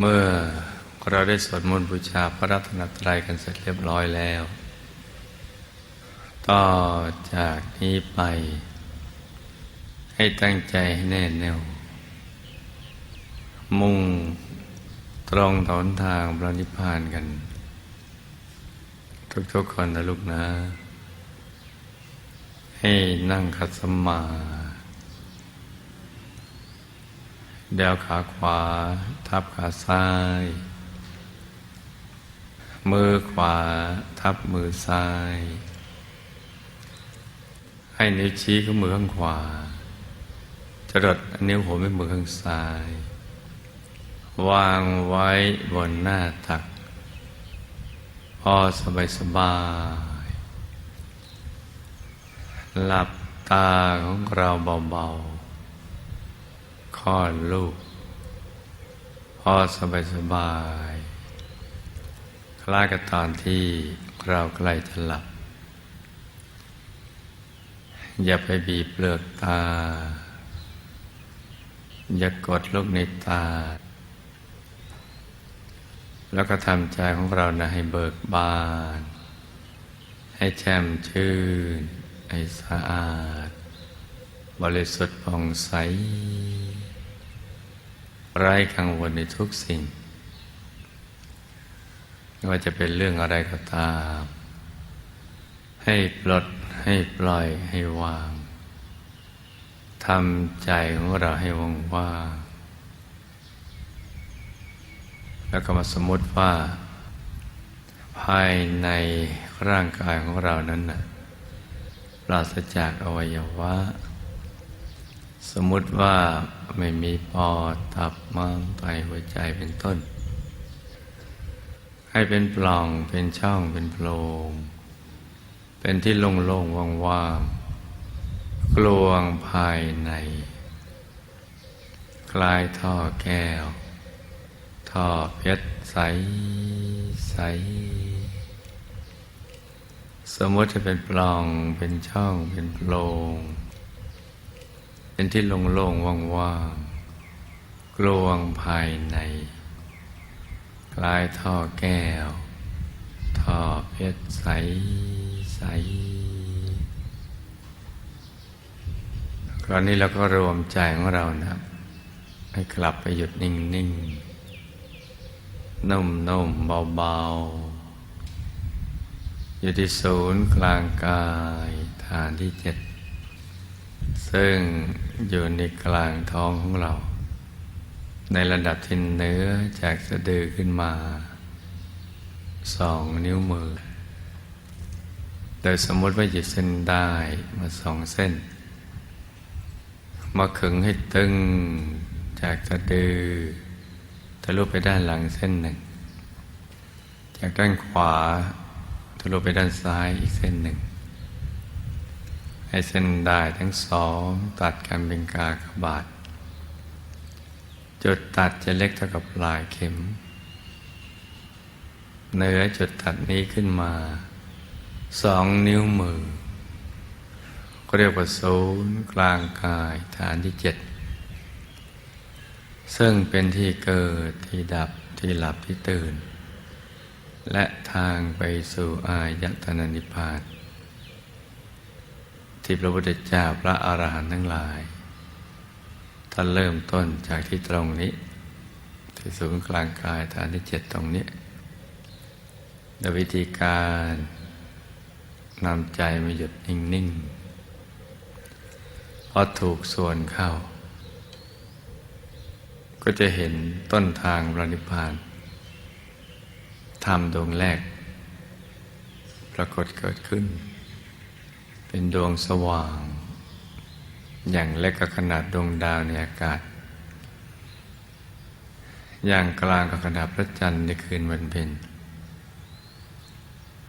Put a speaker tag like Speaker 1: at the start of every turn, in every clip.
Speaker 1: เมื่อเราได้สวดมนต์บูชาพระรัตนตรัยกันเสร็จเรียบร้อยแล้ว ต่อจากนี้ไป ให้ตั้งใจให้แน่แน่ว มุ่งตรงถนทางพระนิพพานกัน ทุกๆคนนะลูกนะ ให้นั่งขัดสมา เดวขาขวา ทับขาซ้าย มือขวา ทับมือซ้าย ให้นิ้วชี้ข้างมือข้างขวาจรดนิ้วหัวแม่มือข้างซ้าย วางไว้บนหน้าตัก พอสบายสบาย หลับตาของเราเบาๆ ลอดลูกพอสบายสบายคล้ายกับตอนที่เราใกล้จะหลับ อย่าไปบีบเปลือกตา อย่ากดลูกในตา แล้วก็ทำใจของเรานะให้เบิกบาน ให้แช่มชื่น ให้สะอาด บริสุทธิ์ผ่องใส ไร้กังวลในทุกสิ่ง ไม่ว่าจะเป็นเรื่องอะไรก็ตาม ให้ปลดให้ปล่อยให้วางทำใจของเราให้ว่างว่างแล้วก็มาสมมติว่า ภายในร่างกายของเรานั้นน่ะปราศจากอวัยวะ สมมติว่าไม่มีปอดตับม้ามไตหัวใจเป็นต้น ให้เป็นปล่องเป็นช่องเป็นโพรงเป็นที่โล่งๆว่างๆกลวงภายใน คลายท่อแก้ว ท่อเพชรใสใสสมมติจะเป็นปล่องเป็นช่องเป็นโพรง เป็นที่โล่งๆว่างๆกลวงภายใน คลายท่อแก้ว ท่อเพชรใสใสคราวนี้เราก็รวมใจของเรานะให้กลับไปหยุดนิ่งๆนุ่มๆเบาๆอยู่ที่ศูนย์กลางกายฐานที่เจ็ด ซึ่งอยู่ในกลางท้องของเรา ในระดับที่เนื้อจากสะดือขึ้นมาสองนิ้วมือ โดยสมมติว่าหยิบเส้นได้มาสองเส้น มาขึงให้ตึงจากสะดือทะลุไปด้านหลังเส้นหนึ่ง จากด้านขวาทะลุไปด้านซ้ายอีกเส้นหนึ่ง ให้เส้นได้ทั้งสองตัดกันเป็นกากบาท จุดตัดจะเล็กเท่ากับปลายเข็มเนื้อจุดตัดนี้ขึ้นมาสองนิ้วมือก็เรียกว่าศูนย์กลางกายฐานที่เจ็ดซึ่งเป็นที่เกิดที่ดับที่หลับที่ตื่น และทางไปสู่อายตนะนิพพาน ที่พระพุทธเจ้าพระอาหารหันต์ทั้งหลายท่านเริ่มต้นจากที่ตรงนี้ ที่ศูนย์กลางกายฐานที่เจ็ดตรงนี้โดยวิธีการนำใจมาหยุดนิ่งๆพอถูกส่วนเข้า ก็จะเห็นต้นทางพระนิพพานธรรมดวงแรก ปรากฏเกิดขึ้น เป็นดวงสว่าง อย่างเล็กกับขนาดดวงดาวในอากาศ อย่างกลางกับขนาดพระจันทร์ในคืนวันเพ็ญ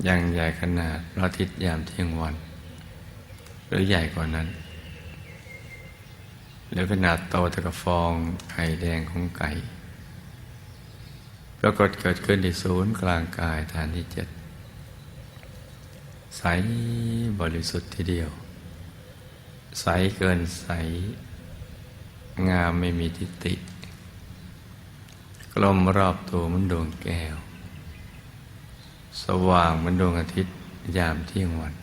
Speaker 1: อย่างใหญ่ขนาดพระอาทิตย์ยามเที่ยงวัน หรือใหญ่กว่านั้น หรือขนาดโตเท่ากับฟองไข่แดงของไก่ปรากฏเกิดขึ้นที่ศูนย์กลางกายฐานที่เจ็ด ใสบริสุทธิ์ทีเดียว ใสเกินใส งามไม่มีทิฏฐิกลมรอบตัวเหมันดวงแก้ว สว่างเหมือนดวงอาทิตย์ยามเที่ยงวัน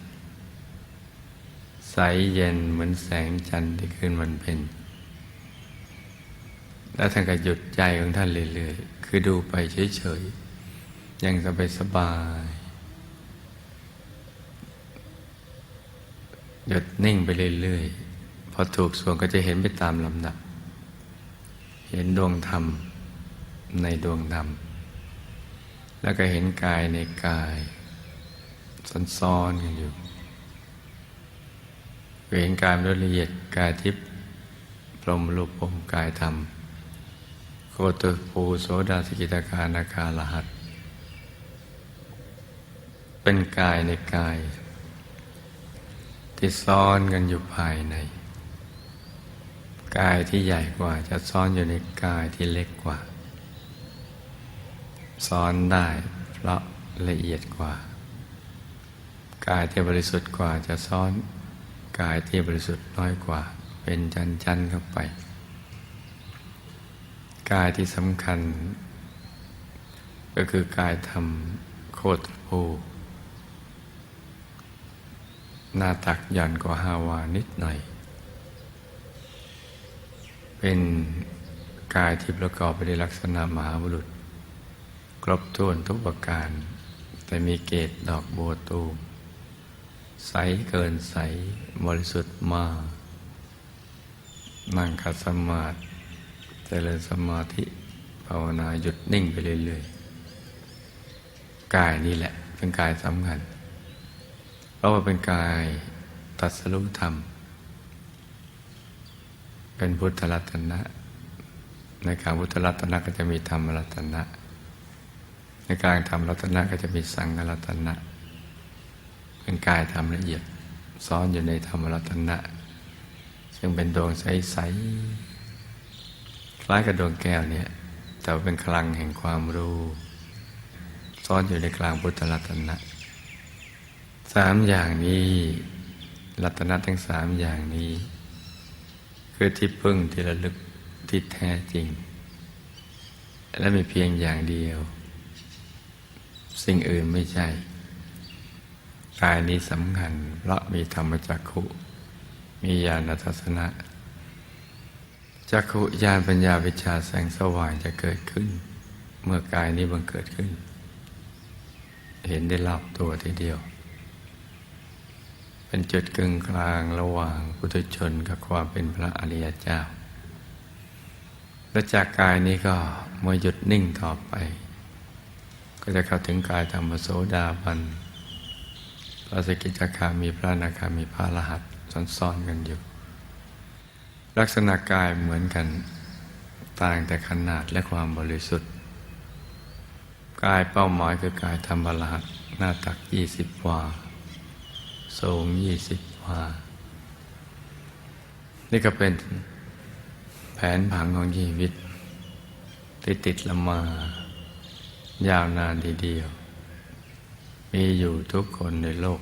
Speaker 1: ใสเย็นเหมือนแสงจันทร์ที่คืนวันเพ็ญแล้วท่านก็หยุดใจของท่านเรื่อยๆ คือดูไปเฉยๆ ยังสบายสบาย หยุดนิ่งไปเรื่อยๆ พอถูกส่วนก็จะเห็นไปตามลำดับ เห็นดวงธรรมในดวงธรรม แล้วก็เห็นกายในกายซ้อนๆกันอยู่เห็นกายโดยละเอียดกายทิพย์พรมรูปพรมกายธรรมโคตุภูโสดาสกิตาคานาคาลหัส เป็นกายในกาย ที่ซ้อนกันอยู่ภายใน กายที่ใหญ่กว่าจะซ่อนอยู่ในกายที่เล็กกว่า ซ้อนได้เพราะละเอียดกว่า กายที่บริสุทธิ์กว่าจะซ้อนกายที่บริสุทธิ์น้อยกว่า เป็นจันๆเข้าไป กายที่สำคัญ ก็คือกายธรรมโคตรภู หน้าตักหย่อนกว่าฮาวานิดหน่อย เป็นกายที่ประกอบไปด้วยลักษณะมหาบุรุษ ครบถ้วนทุกประการ แต่มีเกตดอกบัวตูมใสเกินใสบริสุทธิ์มาก นั่งขัดสมาธิเจริญสมาธิภาวนาหยุดนิ่งไปเรื่อยๆ กายนี่แหละเป็นกายสำคัญ ราะว่าเป็นกายตัดสรุธรรม เป็นพุทธรัตนะ ในการพุทธรัตนะก็จะมีธรรมรัตนะ ในการธรรมรัตนะก็จะมีสังฆรัตนะ เป็นกายธรรมละเอียดซ้อนอยู่ในธรรมรัตนะ ซึ่งเป็นดวงใสๆคล้ายกับดวงแก้วเนี่ยแต่เป็นคลังแห่งความรู้ ซ้อนอยู่ในกลางพุทธรัตนะ สามอย่างนี้รัตนะทั้งสามอย่างนี้ คือที่พึ่งที่ระลึกที่แท้จริง และมีเพียงอย่างเดียว สิ่งอื่นไม่ใช่กายนี้สำคัญเพราะมีธรรมจักขุ มีญาณทัศนะจักขุญาณปัญญาวิชาแสงสว่างจะเกิดขึ้น เมื่อกายนี้บังเกิดขึ้น เห็นได้รอบตัวทีเดียว เป็นจุดกึ่งกลางระหว่างพุทธชนกับความเป็นพระอริยเจ้า และจากกายนี้ก็เมื่อหยุดนิ่งต่อไป ก็จะเข้าถึงกายธรรมโสดาบันพระสกิจาคามีพระนาคามีพระรหัสซ้อนๆกันอยู่ ลักษณะกายเหมือนกันต่างแต่ขนาดและความบริสุทธิ์ กายเป้าหมายคือกายธรรมรหัสหน้าตักยี่สิบวา สูงยี่สิบวา นี่ก็เป็นแผนผังของชีวิต ที่ติดละมา ยาวนานทีเดียว มีอยู่ทุกคนในโลก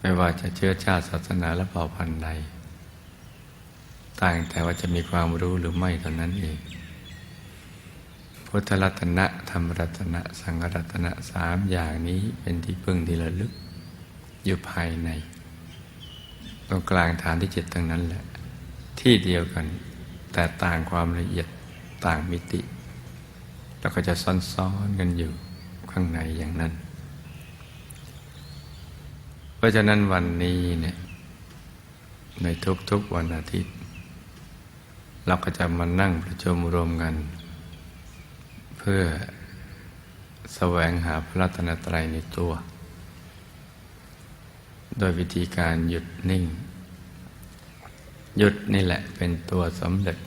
Speaker 1: ไม่ว่าจะเชื้อชาติศาสนาและเผ่าพันธุ์ใดต่างแต่ว่าจะมีความรู้หรือไม่เท่านั้นเอง พุทธรัตนะ ธรรมรัตนะ สังฆรัตนะสามอย่างนี้เป็นที่พึ่งที่ระลึก อยู่ภายใน ตรงกลางฐานที่เจ็ดทั้งนั้นแหละ ที่เดียวกัน แต่ต่างความละเอียดต่างมิติ แล้วก็จะซ้อนๆกันอยู่ข้างในอย่างนั้น เพราะฉะนั้นวันนี้เนี่ยในทุกๆวันอาทิตย์ เราก็จะมานั่งประชุมรวมกัน เพื่อแสวงหาพระรัตนตรัยในตัว โดยวิธีการหยุดนิ่ง หยุดนี่แหละเป็นตัวสำเร็จ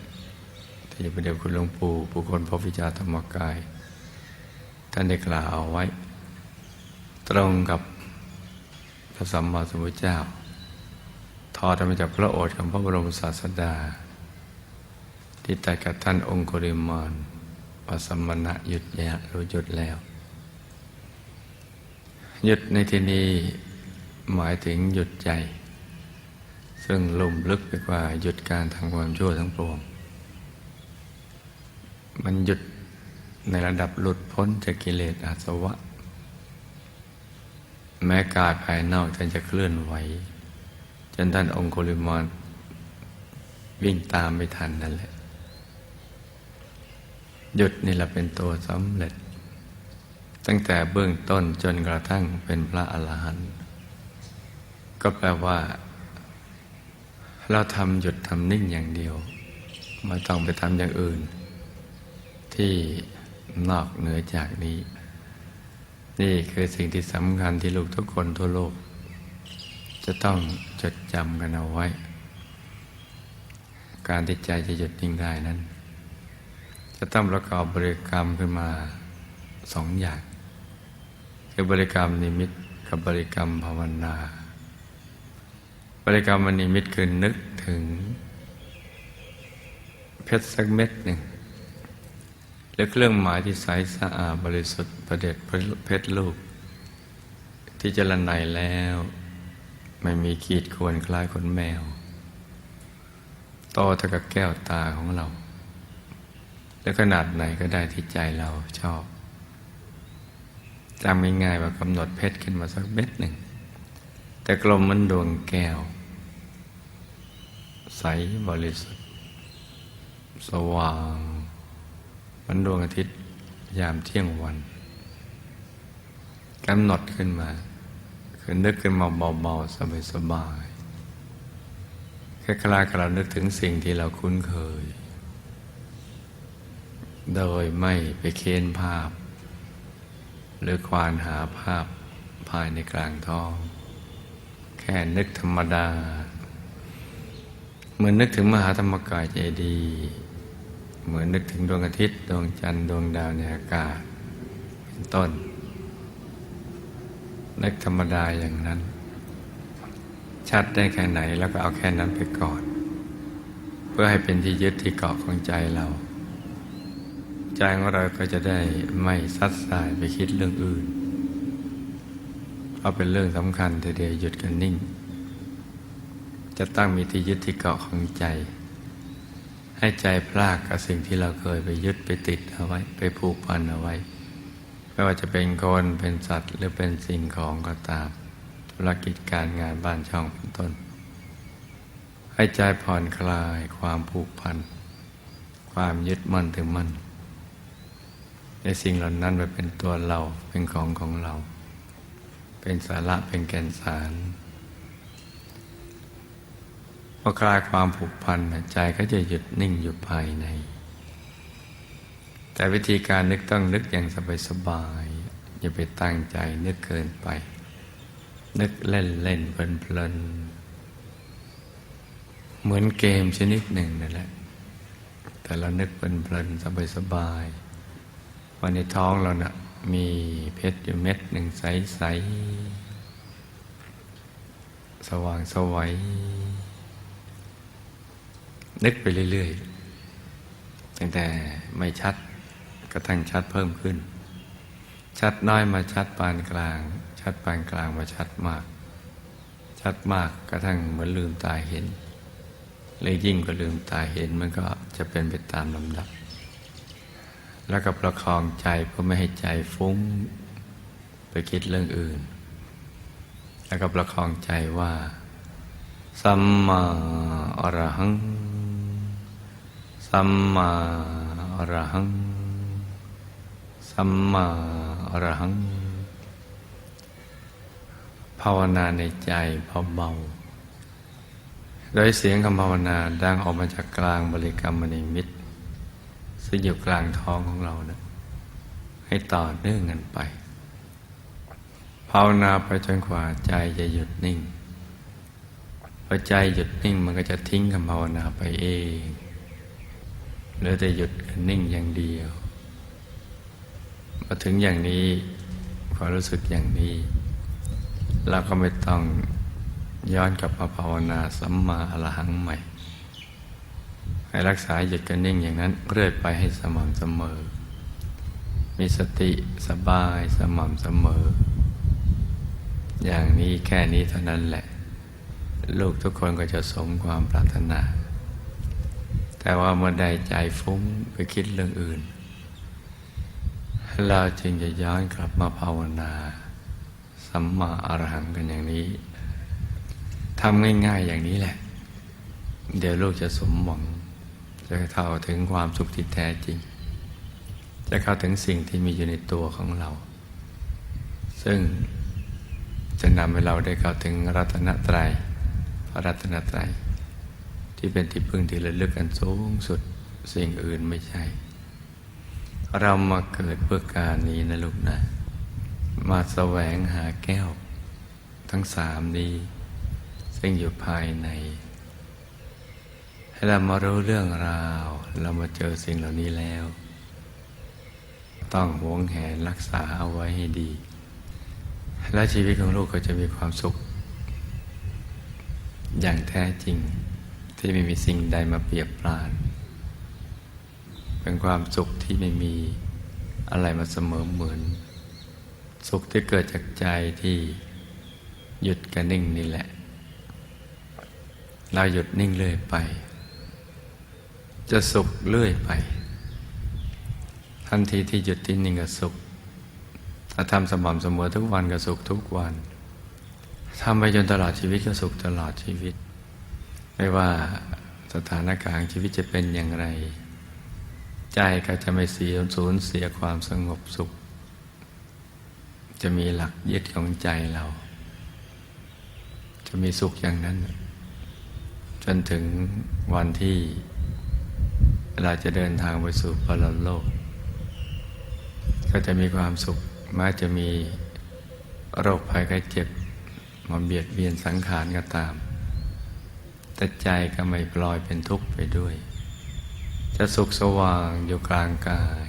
Speaker 1: ที่พระเดชคุณหลวงปู่ผู้คนพบวิจาธรรมกาย ท่านได้กล่าวเอาไว้ ตรงกับพระสัมมาสัมพุทธเจ้า ทอดมาจากพระโอษฐ์ของพระบรมศาสดา ที่ตรัสกับท่านองคุริมานปัสมณะหยุดแล้วรู้หยุดแล้ว หยุดในที่นี้ หมายถึงหยุดใจ ซึ่งลุ่มลึกไปกว่าหยุดการทำความชั่วทั้งปวง มันหยุดในระดับหลุดพ้นจากกิเลสอาสวะ แม้กายภายนอกท่านจะเคลื่อนไหว จนท่านองคุลิมานวิ่งตามไม่ทันนั่นแหละ หยุดนี่แหละเป็นตัวสำเร็จ ตั้งแต่เบื้องต้นจนกระทั่งเป็นพระอรหันต์ ก็แปลว่า เราทำหยุดทำนิ่งอย่างเดียว ไม่ต้องไปทำอย่างอื่น ที่นอกเหนือจากนี้ นี่คือสิ่งที่สำคัญที่ลูกทุกคนทั่วโลก จะต้องจดจำกันเอาไว้ การที่ใจจะหยุดนิ่งได้นั้น จะต้องประกอบบริกรรมขึ้นมาสองอย่าง คือบริกรรมนิมิตกับบริกรรมภาวนา บริกรรมนิมิตคือนึกถึง เพชรสักเม็ดหนึ่งหรือเครื่องหมายที่ใสสะอาดบริสุทธิ์ประเด็จเพชรลูก ที่จะละไนแล้ว ไม่มีขีดควรคล้ายขนแมวโตเท่ากับแก้วตาของเรา และขนาดไหนก็ได้ที่ใจเราชอบจำง่ายๆว่ากำหนดเพชรขึ้นมาสักเม็ดหนึ่ง แต่กลมมันดวงแก้ว ใสบริสุทธิ์ สว่าง มันดวงอาทิตย์ยามเที่ยงวันกำหนดขึ้นมา คือนึกขึ้นมาเบาๆ สบายๆแค่คลายเรานึกถึงสิ่งที่เราคุ้นเคย โดยไม่ไปเค้นภาพ หรือควานหาภาพภายในกลางท้อง แค่นึกธรรมดา เหมือนนึกถึงมหาธรรมกายใจดี เหมือนนึกถึงดวงอาทิตย์ ดวงจันทร์ดวงดาวในอากาศ เป็นต้น นึกธรรมดาอย่างนั้น ชัดได้แค่ไหนแล้วก็เอาแค่นั้นไปก่อน เพื่อให้เป็นที่ยึดที่เกาะของใจเราใจของเราก็จะได้ไม่ซัดสายไปคิดเรื่องอื่น เพราเป็นเรื่องสำคัญทีเดียวหยุดกันนิ่ง จะตั้งมีที่ยึดที่เกาะของใจ ให้ใจพลากกับสิ่งที่เราเคยไปยึดไปติดเอาไว้ ไปผูกพันเอาไว้ ไม่ว่าจะเป็นคนเป็นสัตว์ หรือเป็นสิ่งของก็ตามธุรกิจการงานบ้านช่องเป็นต้น ให้ใจผ่อนคลายความผูกพัน ความยึดมั่นถือมั่นในสิ่งเหล่านั้นไปเป็นตัวเราเป็นของของเรา เป็นสาระเป็นแก่นสารพอคลายความผูกพันใจก็จะหยุดนิ่งอยู่ภายใน แต่วิธีการนึกต้องนึกอย่างสบายๆอย่าไปตั้งใจนึกเกินไป นึกเล่นเล่นเพลินเพลินเหมือนเกมชนิดหนึ่งนั่นแหละ แต่เรานึกเพลินเพลินสบายสบายวันในท้องเรานะ่ะ มีเพชรอยู่เม็ดหนึ่งใสใสสว่างสวัยนึกไปเรื่อยๆตั้งแต่ไม่ชัดกระทั่งชัดเพิ่มขึ้น ชัดน้อยมาชัดปานกลาง ชัดปานกลางมาชัดมาก ชัดมากกระทั่งเหมือนลืมตาเห็น เลยยิ่งกว่าลืมตาเห็นมันก็จะเป็นไปตามลำดับ แล้วก็ประคองใจเพื่อไม่ให้ใจฟุ้งไปคิดเรื่องอื่น แล้วก็ประคองใจว่าสัมมาอรหัง สัมมาอรหัง สัมมาอรหัง ภาวนาในใจเบาๆโดยเสียงคำภาวนาดังออกมาจากกลางบริกรรมมณีมิตร ซึ่อยู่กลางท้องของเรานะให้ต่อเนื่องกันไป ภาวนาไปจนกว่าใจจะหยุดนิ่งพอใจหยุดนิ่งมันก็จะทิ้งคำภาวนาไปเองเหลือแต่หยุดนิ่งอย่างเดียวมาถึงอย่างนี้ความรู้สึกอย่างนี้ เราก็ไม่ต้องย้อนกลับมาภาวนาสัมมาอรหังใหม่ ให้รักษาหยุดกันนิ่งอย่างนั้น เรื่อยไปให้สม่ำเสมอ มีสติสบายสม่ำเสมอ อย่างนี้แค่นี้เท่านั้นแหละ ลูกทุกคนก็จะสมความปรารถนา แต่ว่าเมื่อใดใจฟุ้งไปคิดเรื่องอื่น เราจึงจะย้อนกลับมาภาวนาสัมมาอรหังกันอย่างนี้ทำง่าย ๆอย่างนี้แหละ เดี๋ยวลูกจะสมหวัง จะเข้าถึงความสุขที่แท้จริง จะเข้าถึงสิ่งที่มีอยู่ในตัวของเรา ซึ่งจะนำให้เราได้เข้าถึงรัตนตรัยพระรัตนตรัย ที่เป็นที่พึ่งที่ระลึกอันสูงสุดสิ่งอื่นไม่ใช่ เรามาเกิดเพื่อการนี้นะลูกนะ มาแสวงหาแก้ว ทั้งสามนี้ ซึ่งอยู่ภายใน เรามารู้เรื่องราว เรามาเจอสิ่งเหล่านี้แล้ว ต้องหวงแหนรักษาเอาไว้ให้ดี และชีวิตของลูกก็จะมีความสุข อย่างแท้จริงที่ไม่มีสิ่งใดมาเปรียบปราน เป็นความสุขที่ไม่มีอะไรมาเสมอเหมือน สุขที่เกิดจากใจที่หยุดกับนิ่งนี่แหละ เราหยุดนิ่งเรื่อยไป จะสุขเรื่อยไป ทันทีที่หยุดที่นิ่งก็สุข ถ้าทำสม่ำเสมอทุกวันก็สุขทุกวันทำไปจนตลอดชีวิตก็สุขตลอดชีวิต ไม่ว่าสถานการณ์ชีวิตจะเป็นอย่างไร ใจก็จะไม่เสียสูญเสียความสงบสุข จะมีหลักยึดของใจเรา จะมีสุขอย่างนั้น จนถึงวันที่ เราจะเดินทางไปสู่ปรโลก ก็จะมีความสุขแม้จะมีโรคภัยไข้เจ็บมาเบียดเบียนสังขารก็ตาม แต่ใจก็ไม่ปล่อยเป็นทุกข์ไปด้วย จะสุขสว่างอยู่กลางกาย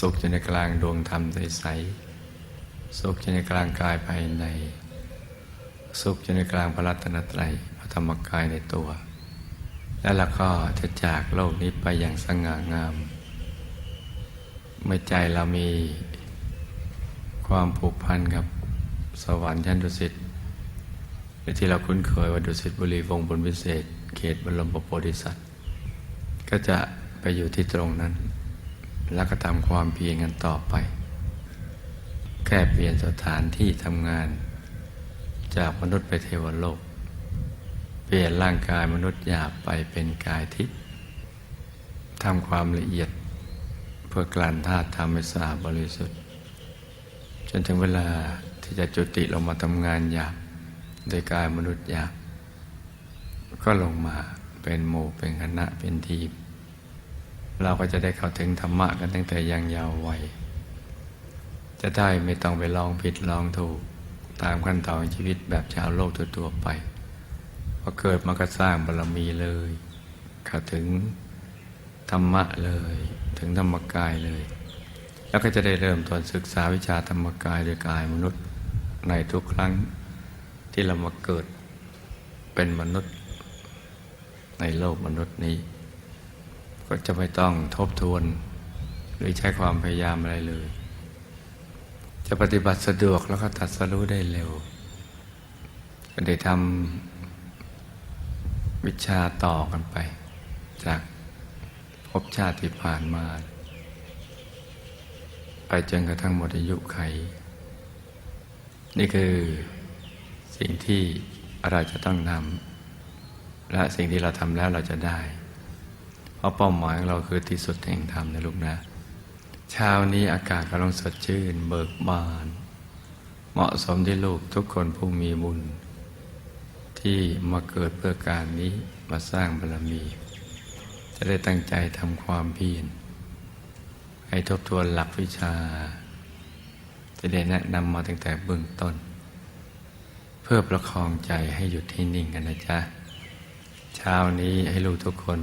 Speaker 1: สุขอยู่ในกลางดวงธรรมใสๆสุขอยู่ในกลางกายภายใน สุขอยู่ในกลางพระรัตนตรัยพระธรรมกายในตัว แล้วเราก็จะจากโลกนี้ไปอย่างสง่างาม เมื่อใจเรามีความผูกพันกับสวรรค์ชั้นดุสิตหรือที่เราคุ้นเคยว่าดุสิตบุรีวงบนวิเศษ เขตบรมโพธิสัตว์ ก็จะไปอยู่ที่ตรงนั้น แล้วก็ทำความเพียรกันต่อไป แค่เปลี่ยนสถานที่ทำงาน จากมนุษย์ไปเทวโลก เปลี่ยนร่างกายมนุษย์หยาบไปเป็นกายทิพย์ทำความละเอียดเพื่อกลั่นธาตุทำให้สะอาดบริสุทธิ์ จนถึงเวลาที่จะจุติลงมาทำงานหยาบโดยกายมนุษย์หยาบก็ลงมาเป็นหมู่เป็นคณะเป็นทีม เราก็จะได้เข้าถึงธรรมะกันตั้งแต่ยังยาววัยจะได้ไม่ต้องไปลองผิดลองถูกตามขั้นตอนชีวิตแบบชาวโลกทั่วๆไป พอเกิดมาก็สร้างบารมีเลยเข้าถึงธรรมะเลย ถึงธรรมกายเลย แล้วก็จะได้เริ่มต้นศึกษาวิชาธรรมกายโดยกายมนุษย์ในทุกครั้งที่เรามาเกิดเป็นมนุษย์ในโลกมนุษย์นี้ ก็จะไม่ต้องทบทวน หรือใช้ความพยายามอะไรเลย จะปฏิบัติสะดวกแล้วก็ตัดสรู้ได้เร็วก็ได้ทำ วิชาต่อกันไป จากภพชาติที่ผ่านมา ไปจนกระทั่งหมดอายุไข นี่คือสิ่งที่เราจะต้องนำและสิ่งที่เราทำแล้วเราจะได้ เพราะเป้าหมายของเราคือที่สุดแห่งธรรมนะลูกนะเช้านี้อากาศกำลังสดชื่น เบิกบาน เหมาะสมที่ลูกทุกคนผู้มีบุญ ที่มาเกิดเพื่อการนี้มาสร้างบารมี จะได้ตั้งใจทำความเพียรให้ทบทวนหลักวิชา จะได้แนะนำมาตั้งแต่เบื้องต้น เพื่อประคองใจให้หยุดที่นิ่งกันนะจ๊ะ เช้านี้ให้ลูกทุกคน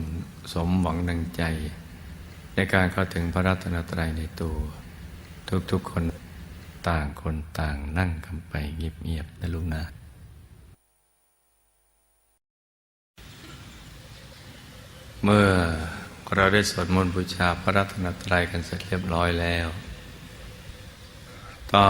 Speaker 1: สมหวังดังใจ ในการเข้าถึงพระรัตนตรัยในตัว ทุกๆคนต่างคนต่างนั่งกันไปเงียบๆนะลูกนะ เมื่อเราได้สวดมนต์บูชาพระรัตนตรัยกันเสร็จเรียบร้อยแล้ว ต่อ